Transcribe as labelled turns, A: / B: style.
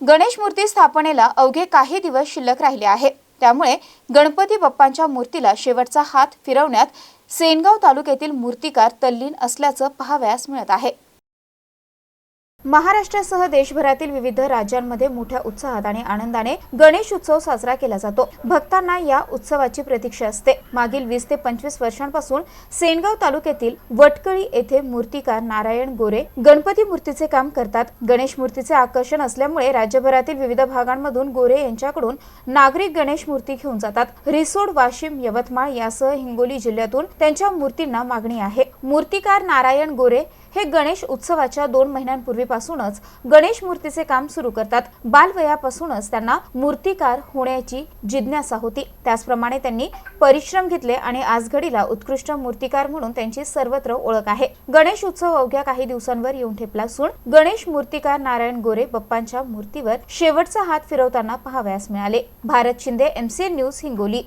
A: गणेश मूर्ती स्थापनेला अवघे काही दिवस शिल्लक राहिले आहे. त्यामुळे गणपती बाप्पांच्या मूर्तीला शेवटचा हात फिरवण्यात सेनगाव तालुक्यातील मूर्तिकार तल्लीन असल्याचं पाहावयास मिळत आहे. महाराष्ट्रासह देशभरातील विविध राज्यांमध्ये मोठ्या उत्साहात आणि आनंदाने गणेश उत्सव साजरा केला जातो. भक्तांना या उत्सवाची प्रतीक्षा असते. मागील वीस ते पंचवीस वर्षांपासून सेनगाव तालुक्यातील वटकळी येथे मूर्तिकार नारायण गोरे गणपती मूर्तीचे काम करतात. गणेश मूर्तीचे आकर्षण असल्यामुळे राज्यभरातील विविध भागांमधून गोरे यांच्याकडून नागरिक गणेश मूर्ती घेऊन जातात. रिसोड वाशिम यवतमाळ यासह हिंगोली जिल्ह्यातून त्यांच्या मूर्तींना मागणी आहे. मूर्तिकार नारायण गोरे हे गणेश उत्सवाच्या दोन महिन्यांपूर्वीपासूनच गणेश मूर्तीचे काम सुरू करतात. बालवयापासूनच त्यांना मूर्तिकार होण्याची जिज्ञासा होती. त्याचप्रमाणे त्यांनी परिश्रम घेतले आणि आज घडीला उत्कृष्ट मूर्तिकार म्हणून त्यांची सर्वत्र ओळख आहे. गणेश उत्सव अवघ्या काही दिवसांवर येऊन ठेपला असून गणेश मूर्तिकार नारायण गोरे बाप्पांच्या मूर्तीवर शेवटचा हात फिरवताना पाहावयास मिळाले. Bharat Shinde MCN news Hingoli.